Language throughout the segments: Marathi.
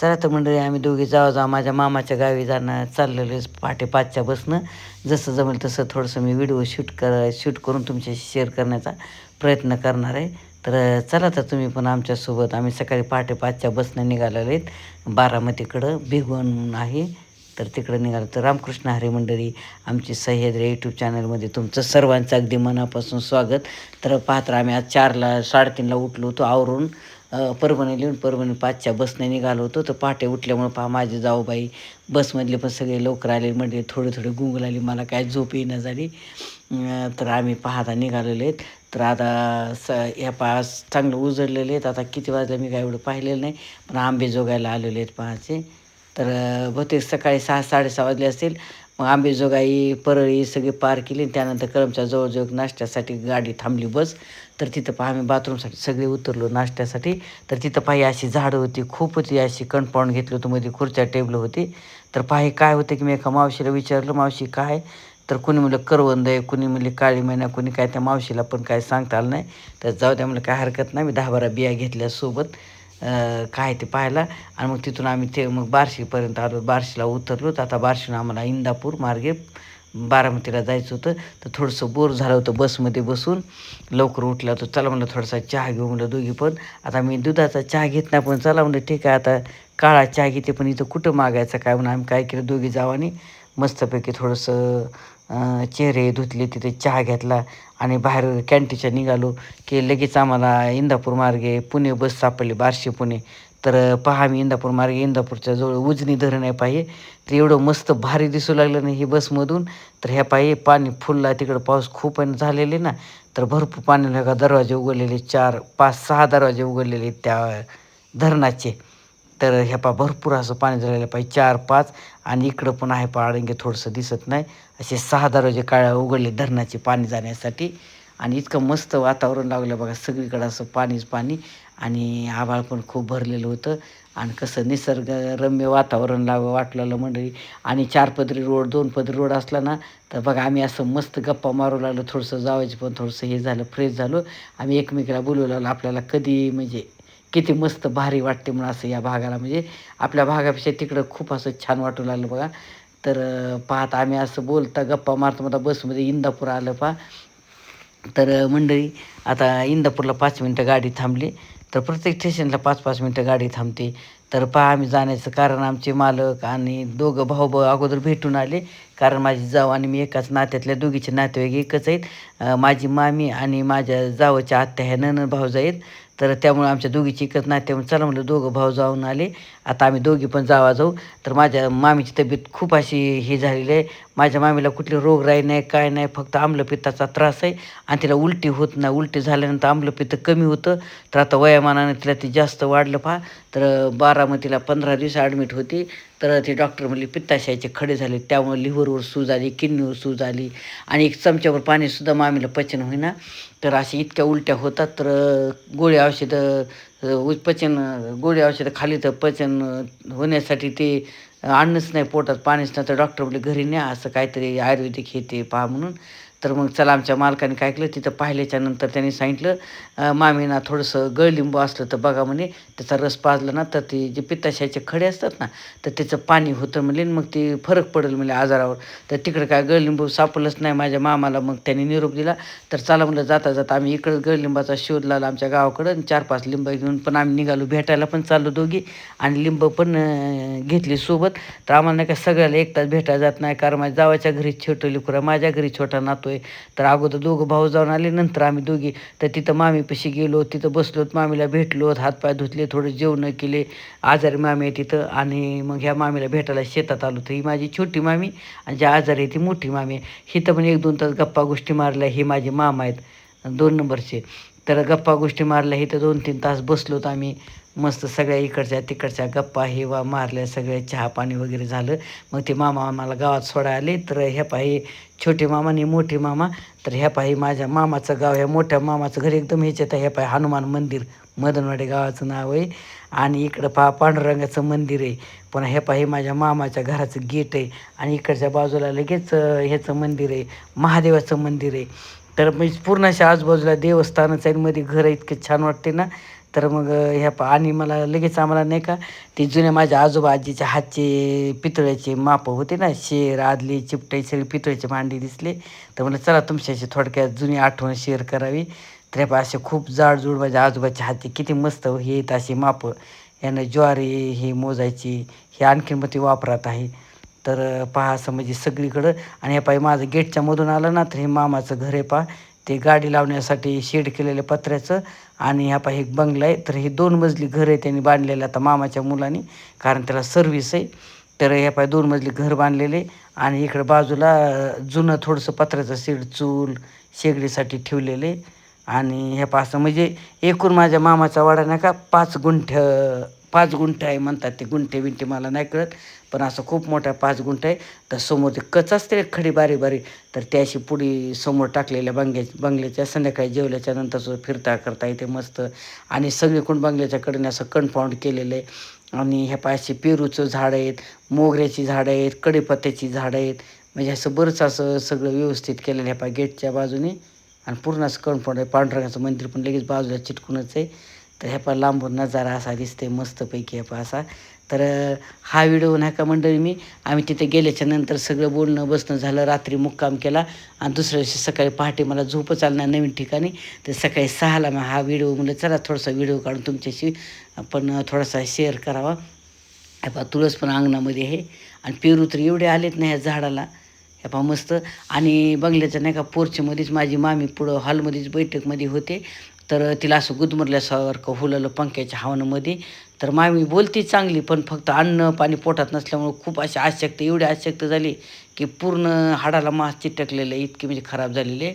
चला तर मंडळी आम्ही दोघी जाऊ जाऊ माझ्या मामाच्या गावी जाणं चाललेलो आहे पहाटे पाचच्या बसनं. जसं जमेल तसं थोडंसं मी व्हिडिओ शूट कर शूट करून तुमच्याशी शेअर करण्याचा प्रयत्न करणार आहे. तर चला तर तुम्ही पण आमच्यासोबत आम्ही सकाळी पहाटे पाचच्या बसनं निघालेलो आहेत. बारामतीकडं भिगवण आहे. तर तिकडं निघालं तर रामकृष्ण हरी मंडळी आमची सह्याद्री यूट्यूब चॅनलमध्ये तुमचं सर्वांचं अगदी मनापासून स्वागत. तर पाहत्र आम्ही आज चारला साडेतीनला उठलो होतो आवरून. परभणी लिहून परभणी पाचच्या बसने निघालो होतो. तर पहाटे उठल्यामुळं पहा माझी जाऊबाई बसमधले पण सगळे लवकर आले. म्हणजे थोडे थोडे गुंगल आली मला काय झोप येईना झाली. तर आम्ही पाहता निघालेले आहेत. तर आता स ह्या पा चांगलं उजळलेले आहेत. आता किती वाजले मी काय एवढं पाहिलेलं नाही. पण आंबे जोगायला आलेले आहेत पहाचे. तर बहुतेक सकाळी सहा साडेसहा वाजले असतील. मग आंबेजोगाई परळी सगळी पार केली. आणि त्यानंतर कळमच्या जवळजवळ नाश्त्यासाठी गाडी थांबली बस. तर तिथं पहा आम्ही बाथरूमसाठी सगळे उतरलो नाश्त्यासाठी. तर तिथं पाही अशी झाडं होती खूप होती. अशी कंपाऊंड घेतलं होतं मध्ये खुर्च्या टेबल होती. तर पाही काय होतं की मी एका मावशीला विचारलं मावशी काय? तर कुणी म्हणलं करवंद आहे. कुणी म्हणले काळी महिना कुणी काय त्या मावशीला पण काय सांगता आलं नाही. तर जाऊ द्या म्हणलं काय हरकत नाही मी दहा बारा बिया घेतल्या सोबत. काय ते पाहायला. आणि मग तिथून आम्ही ते मग बार्शीपर्यंत आलो बार्शीला उतरलो. तर आता बार्शीहून आम्हाला इंदापूर मार्गे बारामतीला जायचं होतं तर थोडंसं बोर झालं होतं बसमध्ये बसून. लवकर उठलं होतं चला म्हणलं थोडासा चहा घेऊ म्हणलं दोघी पण. आता मी दुधाचा चहा घेत नाही पण चला म्हणलं ठीक आहे आता काळा चहा घेते पण इथं कुठं मागायचं काय म्हणून आम्ही काय केलं दोघी जावानी मस्तपैकी थोडंसं चेहरे धुतले तिथे चहा घेतला आणि बाहेर कॅन्टीच्या निघालो की लगेच आम्हाला इंदापूर मार्गे पुणे बस सापडली बारशे पुणे. तर पहा मी इंदापूर मार्गे इंदापूरच्या जवळ उजनी धरण आहे पाहिजे तर एवढं मस्त भारी दिसू लागलं नाही ही बसमधून. तर ह्या पाहिजे पाणी फुलला तिकडं पाऊस खूप आहे झालेले ना. तर भरपूर पाणी का दरवाजे उघडलेले चार पाच सहा दरवाजे उघडलेले त्या धरणाचे. तर ह्या पा भरपूर असं पाणी झालेलं पाहिजे चार पाच आणि इकडं पण आहे पाळंगे थोडंसं दिसत नाही. असे सहा दरवाजे काळ्या उघडले धरणाचे पाणी जाण्यासाठी. आणि इतकं मस्त वातावरण लागलं बघा सगळीकडं असं पाणीच पाणी. आणि आभाळ पण खूप भरलेलं होतं. आणि कसं निसर्गरम्य वातावरण लाव वाटलेलं मंडळी. आणि चार पदरी रोड दोन पदरी रोड असला ना तर बघा आम्ही असं मस्त गप्पा मारू लागलो. थोडंसं जावायचं पण थोडंसं हे झालं फ्रेश झालो. आम्ही एकमेकीला बोलू लागलो आपल्याला कधी म्हणजे किती मस्त भारी वाटते म्हणून असं या भागाला. म्हणजे आपल्या भागापेक्षा तिकडं खूप असं छान वाटू लागलं बघा. तर पाहता आम्ही असं बोलता गप्पा मारता मला बसमध्ये इंदापूर आलं पहा. तर मंडळी आता इंदापूरला पाच मिनटं गाडी थांबली. तर प्रत्येक स्टेशनला पाच पाच मिनटं गाडी थांबते. तर पहा आम्ही जाण्याचं कारण आमचे मालक आणि दोघं भाऊ भाऊ अगोदर भेटून आले. कारण माझी जाव आणि मी एकाच नात्यातल्या दोघीचे नातेवाईक एकच आहेत. माझी मामी आणि माझ्या जावच्या आत्या ह्या ननद भाऊज आहेत. तर त्यामुळे आमच्या दोघीची एकच त्यामुळे चला म्हणलं दोघं भाऊ जाऊन आले. आता आम्ही दोघी पण जावा जाऊ. तर माझ्या मामीची तब्येत खूप अशी हे झालेली आहे. माझ्या मामीला कुठली रोगराई नाही काय नाही फक्त आम्लपित्ताचा त्रास आहे. आणि तिला उलटी होत नाही. उलटी झाल्यानंतर आम्लपित्त कमी होतं. तर आता वयामानाने तिला ते जास्त वाढलं पहा. तर बारामतीला पंधरा दिवस ॲडमिट होती. तर ते डॉक्टर म्हणले पित्ताशयाचे खडे झाले. त्यामुळे लिव्हरवर सूज आली किडनीवर सूज आली. आणि एक चमच्यावर पाणीसुद्धा मामीला पचन होईना. तर असे इतक्या उलट्या होतात तर गोळी औषधं पचन गोळी औषधं खाली तर पचन होण्यासाठी ते आणणंच नाही पोटात पाणीच नाही तर डॉक्टर म्हणले घरी न्या असं काहीतरी आयुर्वेदिक हे ते पहा म्हणून. तर मग चला आमच्या मालकाने काय केलं तिथं पाहिल्याच्या नंतर त्यांनी सांगितलं मामीना थोडंसं गळलिंबू असलं तर बघा म्हणे त्याचा रस पाजला ना तर ते जे पित्ताशाचे खडे असतात ना तर त्याचं पाणी होतं म्हणले आणि मग ते फरक पडेल म्हणजे आजारावर. तर तिकडं काय गळलिंबू सापडलंच नाही माझ्या मामाला. मग त्यांनी निरोप दिला तर चला म्हणलं जाता जाता आम्ही इकडं गळलिंबाचा शोध लावला आमच्या गावाकडं आणि चार पाच लिंब घेऊन पण आम्ही निघालो भेटायला पण चाललो दोघी आणि लिंब पण घेतली सोबत. तर आम्हाला नाही का सगळ्याला एक तास भेटायला जात नाही कारण माझ्या जावाच्या घरी छोटं लिकुरा माझ्या घरी छोटा आहे तर अगोदर दोघं भाऊ जाऊन आले नंतर आम्ही दोघी. तर तिथं मामीपाशी गेलो तिथं बसलोत मामीला भेटलो हातपाय धुतले थोडं जेवणं केले. आजारी मामी आहे तिथं आणि मग ह्या मामीला भेटायला शेतात आलो. तर ही माझी छोटी मामी आणि ज्या आजारी आहे ती मोठी मामी आहे. हिथं पण एक दोन तास गप्पा गोष्टी मारल्या हे माझे मामा आहेत. दोन नंबरचे. तर गप्पा गोष्टी मारल्या इथं दोन तीन तास बसलोत आम्ही. मस्त सगळ्या इकडच्या तिकडच्या गप्पा हे वा मारल्या सगळ्या चहा पाणी वगैरे झालं. मग ते मामा आम्हाला गावात सोडा आले. तर ह्या पाही छोटे मामा आणि मोठे मामा. तर ह्या पाही माझ्या मामाचं गाव ह्या मोठ्या मामाचं घर एकदम ह्याच्यात ह्या पाही हनुमान मंदिर. मदनवाडी गावाचं नाव आहे. आणि इकडं पहा पांडुरंगाचं मंदिर आहे. पण हे पाही माझ्या मामाच्या घराचं गेट आहे. आणि इकडच्या बाजूला लगेच ह्याचं मंदिर आहे. महादेवाचं मंदिर आहे. तर म्हणजे पूर्ण अशा आजूबाजूला देवस्थानच आहे मध्ये घर इतके छान वाटते ना. तर मग ह्या पा आणि मला लगेच आम्हाला नाही का ती जुन्या माझ्या आजोबा आजीच्या हातचे पितळ्याचे मापं होते ना शेर आदली चिपटाई सगळे पितळ्याचे भांडी दिसले. तर म्हणलं चला तुमच्याशी थोडक्यात जुनी आठवण शेअर करावी. तर ह्या असे खूप जाडजूड माझ्या आजोबाच्या हातचे किती मस्त हे येत असे मापं. यानं ज्वारी ही मोजायची हे आणखीन मग ते वापरात आहे. तर पहा असं म्हणजे सगळीकडं. आणि हे पाय माझं गेटच्या मधून आलं ना तर हे मामाचं घर आहे पहा ते गाडी लावण्यासाठी शेड केलेलं पत्र्याचं आणि ह्या पाय एक बंगला आहे. तर हे दोन मजली घर आहे त्यांनी बांधलेलं आता मामाच्या मुलांनी कारण त्याला सर्विस आहे. तर ह्या पाय दोन मजली घर बांधलेले आणि इकडं बाजूला जुनं थोडंसं पत्र्याचं शेड चूल शेगडीसाठी ठेवलेले आणि ह्या पाच म्हणजे एकूण माझ्या मामाचा वाडा नाही का पाच गुंठ पाच गुंठे आहे म्हणतात ते गुंठे विंठे मला नाही कळत पण असं खूप मोठा पाच गुंठ आहे. तर समोर ते कच असते खडी बारी बारी तर त्याशी पुढी समोर टाकलेल्या बंग्या बंगल्याच्या संध्याकाळी जेवल्याच्या नंतर सुद्धा फिरता करता येते मस्त. आणि सगळीकडून बंगल्याच्या कडेने असं कन्फाऊंड केलेलं आहे. आणि ह्या पायाशी पेरूचं झाड आहेत मोगऱ्याची झाडं आहेत कडेपत्त्याची झाडं आहेत. म्हणजे असं बरंच असं सगळं व्यवस्थित केलेलं आहे. पाय गेटच्या बाजूने आणि पूर्ण असं कन्फाऊंड आहे. पांढरंगाचं मंदिर पण लगेच बाजूला चिटकूनच आहे. तर ह्या पा लांबून नजारा असा दिसते मस्तपैकी ह्या पहा असा. तर हा व्हिडिओ नाही का मंडळी मी आम्ही तिथे गेल्याच्यानंतर सगळं बोलणं बसणं झालं रात्री मुक्काम केला. आणि दुसऱ्या दिवशी सकाळी पहाटे मला झोपच आलं नवीन ठिकाणी. तर सकाळी सहाला मग हा व्हिडिओ म्हणलं चला थोडासा व्हिडिओ काढून तुमच्याशी आपण थोडासा शेअर करावा. ह्या तुळस पण अंगणामध्ये आहे. आणि पेरू तर एवढे आलेत नाही ह्या झाडाला. ह्या पहा मस्त. आणि बंगल्याच्या नाही का पोर्चमध्येच माझी मामी पुढं हॉलमध्येच बैठकमध्ये होते. तर तिला असं गुदमरल्यासारखं हुललं पंख्याच्या हवानामध्ये. तर मामी बोलती चांगली पण फक्त अन्न पाणी पोटात नसल्यामुळं खूप अशी आशक्त एवढी आशक्त झाली की पूर्ण हाडाला मास चिटकलेलं इतके म्हणजे खराब झालेले.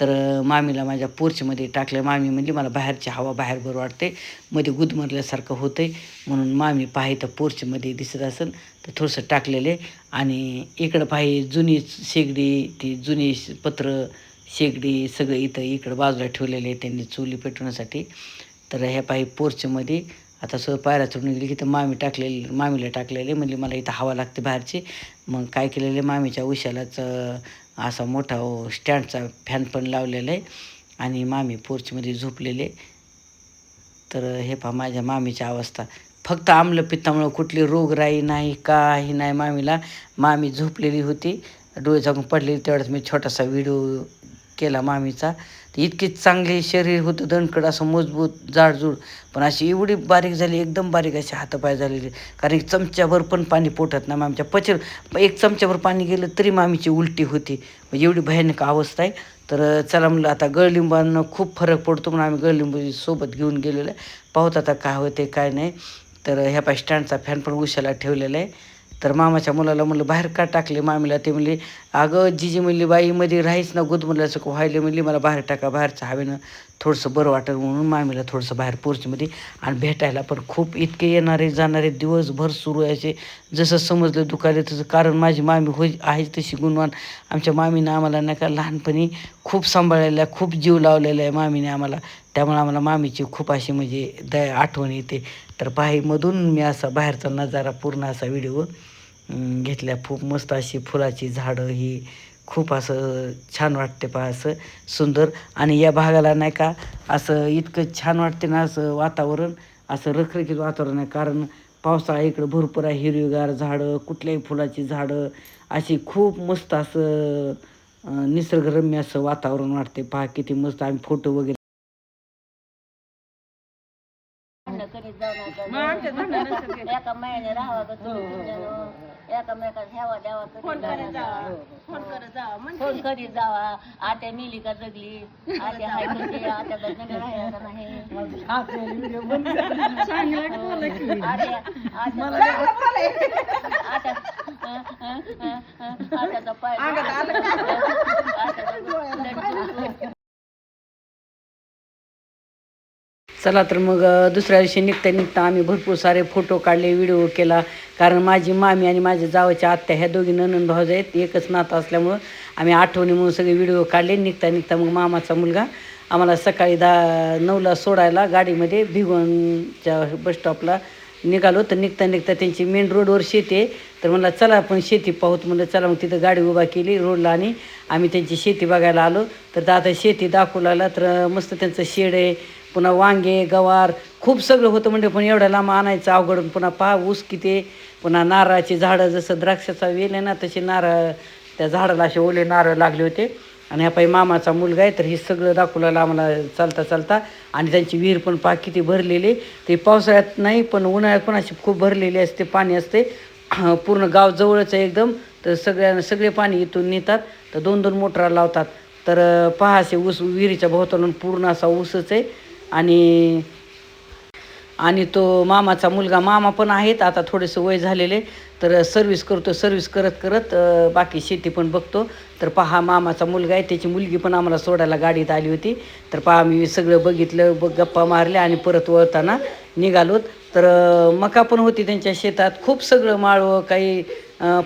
तर मामीला माझ्या पोर्चमध्ये टाकले. मामी म्हणजे मला बाहेरची हवा बाहेर बरं वाटते मध्ये गुदमरल्यासारखं होतं आहे म्हणून मामी पाही तर पोर्चमध्ये दिसत असेल तर थोडंसं टाकलेले. आणि इकडं पाही जुनी शेगडी ती जुनी पत्र शेगडी सगळं इथं इकडं बाजूला ठेवलेले आहे त्यांनी चुली पेटवण्यासाठी. तर ह्या पाय पोर्चमध्ये आता सगळं पायऱ्या चढून गेली की तर मामी टाकलेली मामीला टाकलेले म्हणजे मला इथं हवा लागते बाहेरची. मग काय केलेले मामीच्या उशालाच असा मोठा हो स्टँडचा फॅन पण लावलेला आहे. आणि मामी पोर्चमध्ये झोपलेले तर हे पहा माझ्या मामीची अवस्था. फक्त आमलं पित्तामुळं कुठली रोगराई नाही काही नाही मामीला. मामी झोपलेली होती. डोळे जागून पडलेली तेवढ्याच मी छोटासा व्हिडिओ केला मामीचा. तर इतकी चांगले शरीर होतं दणकड असं मजबूत जाडजूड. पण अशी एवढी बारीक झाली एकदम बारीक अशी हातपाय झालेली. कारण एक चमच्याभर पण पाणी पोटत ना मामीच्या. पचर एक चमच्याभर पाणी गेलं तरी मामीची उलटी होती. म्हणजे एवढी भयानक अवस्था आहे. तर चला म्हणलं आता गळलिंबानं खूप फरक पडतो म्हणून आम्ही गळलिंबू सोबत घेऊन गेलेलं आहे. पाहत आता काय होते काय नाही. तर ह्या पाय स्टँडचा फॅन पण उशाला ठेवलेला आहे. तर मामाच्या मुलाला म्हणलं बाहेर का टाकले मामीला? ते म्हणले अगं जिजी म्हणली बाईमध्ये राहीच ना गुद म्हणलं व्हायले म्हणली मला बाहेर टाका बाहेरचं हवेनं थोडंसं बरं वाटत म्हणून मामीला थोडंसं बाहेर पोर्चमध्ये आणि भेटायला. पण खूप इतके येणारे जाणारे दिवसभर सुरू यायचे जसं समजलं दुकाने तसं कारण माझी मामी होई आहे तशी गुणवान. आमच्या मामीनं आम्हाला नाही का लहानपणी खूप सांभाळलेलं आहे खूप जीव लावलेला आहे मामीने आम्हाला. त्यामुळे आम्हाला मामीची खूप अशी म्हणजे दया आठवण येते. तर बाईमधून मी असा बाहेरचा नजारा पूर्ण असा व्हिडिओ घेतल्या खूप मस्त अशी फुलाची झाडं ही. खूप असं छान वाटते पहा असं सुंदर. आणि या भागाला नाही का असं इतकं छान वाटते ना असं वातावरण असं रखरखीत वातावरण आहे. कारण पावसाळा इकडं भरपूर आहे हिरवीगार झाडं कुठल्याही फुलाची झाडं अशी खूप मस्त असं निसर्गरम्य असं वातावरण वाटते. पहा किती मस्त आम्ही फोटो वगैरे. एका महिने राहावा का तुम्ही? एकामेकात ह्यावा द्यावा फोन करीत जावा. फोन करीत जावा आत्या मिली का जगली? आत्या हाय कशी? आत्या लग्न राहिला का नाही? आत्या आत्या आत्या आत्याचा पाय आत्याचा चला तर मग दुसऱ्या दिवशी निघता निघता आम्ही भरपूर सारे फोटो काढले व्हिडिओ केला. कारण माझी मामी आणि माझ्या जावाच्या आत्या ह्या दोघी ननंद भाऊज आहेत. एकच नातं असल्यामुळं आम्ही आठवणी म्हणून सगळे व्हिडिओ काढले. निघता निघता मग मामाचा मुलगा आम्हाला सकाळी दहा नऊला सोडायला गाडीमध्ये भिगवणच्या बसस्टॉपला निघालो. तर निघता निघता त्यांची मेन रोडवर शेती आहे. तर म्हणलं चला आपण शेती पाहूत म्हणलं चला मग तिथं गाडी उभा केली रोडला आणि आम्ही त्यांची शेती बघायला आलो. तर आता शेती दाखवू लागला. तर मस्त त्यांचं शेड आहे. पुन्हा वांगे गवार खूप सगळं होतं म्हणजे पण एवढ्या लांब आणायचं अवघड पुन्हा पहा ऊस किती पुन्हा नारळाची झाडं जसं द्राक्षाचा वेल आहे ना तशी नारळ त्या झाडाला असे ओले नारळ लागले होते. आणि ह्या पायी मामाचा मुलगा आहे तर हे सगळं दाखवलं आम्हाला चालता चालता. आणि त्यांची विहीर पण पा किती भरलेली ते पावसाळ्यात नाही पण उन्हाळ्यात पण अशी खूप भरलेली असते पाणी असते. पूर्ण गाव जवळच आहे एकदम. तर सगळ्या सगळे पाणी इथून नेतात. तर दोन दोन मोटरा लावतात. तर पहा असे ऊस विहिरीच्या भोवतालून पूर्ण असा ऊसच आहे. आणि आणि तो मामाचा मुलगा मामा पण आहेत आता थोडेसे वय झालेले तर सर्विस करतो सर्विस करत करत बाकी शेती पण बघतो. तर पहा मामाचा मुलगा आहे त्याची मुलगी पण आम्हाला सोडायला गाडीत आली होती. तर पहा मी सगळं बघितलं बघ गप्पा मारल्या आणि परत वळताना निघालोत. तर मका पण होती त्यांच्या शेतात. खूप सगळं माळवं काही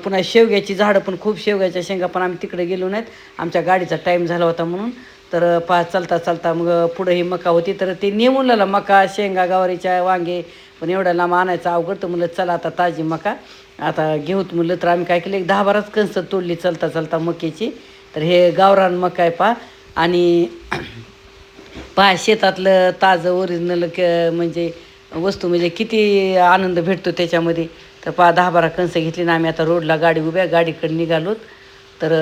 पुन्हा शेवग्याची झाडं पण खूप शेवग्याच्या शेंगा पण आम्ही तिकडे गेलो नाहीत. आमच्या गाडीचा टाईम झाला होता म्हणून. तर पा चालता चालता मग पुढं ही मका होती. तर ते नेऊन लागला मका शेंगा गवारीच्या वांगे पण एवढ्या लांब आणायचं अवघड. तर म्हणलं चला आता ताजी मका. आता घेऊत म्हणलं तर आम्ही काय केलं एक दहा बाराच कणसं तोडली चालता चालता मक्याची. तर हे गावरान मका आहे पा आणि पहा शेतातलं ताजं ओरिजिनल क म्हणजे वस्तू म्हणजे किती आनंद भेटतो त्याच्यामध्ये. तर पहा दहा बारा कणसं घेतली ना आम्ही आता रोडला गाडी उभ्या गाडीकडे निघालोत तर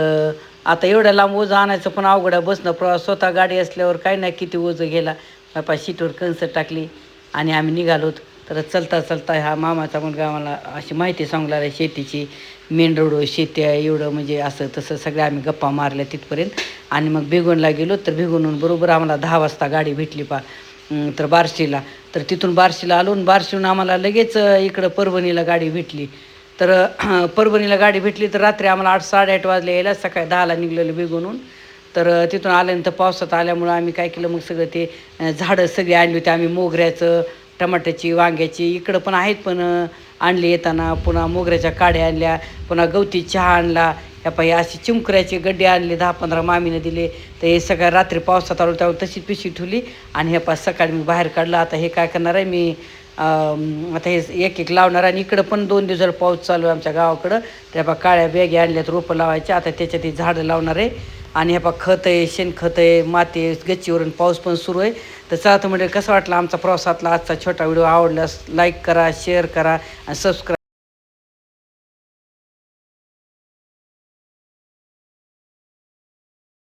आता एवढ्या लांब ओझं आणायचं पण अवघड आहे. बसणं प्रवास स्वतः गाडी असल्यावर काय नाही किती ओझं गेला. बापा शीटवर कणसं टाकली आणि आम्ही निघालोत तर चलता चलता हा मामाचा मुलगा आम्हाला अशी माहिती सांगणार आहे शेतीची मेन रोड शेती आहे एवढं म्हणजे असं तसं सगळ्या आम्ही गप्पा मारल्या तिथपर्यंत. आणि मग भिगवणला गेलो तर भिगवणून बरोबर आम्हाला दहा वाजता गाडी भेटली पा तर बार्शीला. तर तिथून बार्शीला आलो आणि बार्शीहून आम्हाला लगेच इकडं परभणीला गाडी भेटली. तर परभणीला गाडी भेटली तर रात्री आम्हाला आठ साडेआठ वाजले यायला सकाळी दहाला निघलेलं बेगूनहून तर तिथून आल्यानंतर पावसात आल्यामुळं आम्ही काय केलं? मग सगळं ते झाडं सगळी आणली होती. आम्ही मोगऱ्याचं टमाट्याची वांग्याची इकडं पण आहेत पण आणली येताना. पुन्हा मोगऱ्याच्या काड्या आणल्या. पुन्हा गवती चहा आणला. या पायी अशी चिमकऱ्याचे गड्डे आणले. दहा पंधरा मामीने दिले. तर हे सगळ्या रात्री पावसात आलो त्यावर तशी पिशी ठेवली. आणि हे पाच सकाळी मी बाहेर काढलं. आता हे काय करणार आहे? मी आता हे एक एक लावणार आणि इकडं पण दोन दिवस पाऊस चालू आहे आमच्या गावाकडं त्या बा काळ्या बॅगी आणल्यात रोपं लावायचे. आता त्याच्यात ते झाडं लावणार आहे. आणि हे पा खत आहे शेणखत आहे माती आहे गच्चीवरून पाऊस पण सुरू आहे. तर चला तर म्हणजे कसं वाटलं आमचा प्रवासातला आजचा छोटा व्हिडिओ? आवडल्यास लाईक करा शेअर करा आणि सबस्क्राईब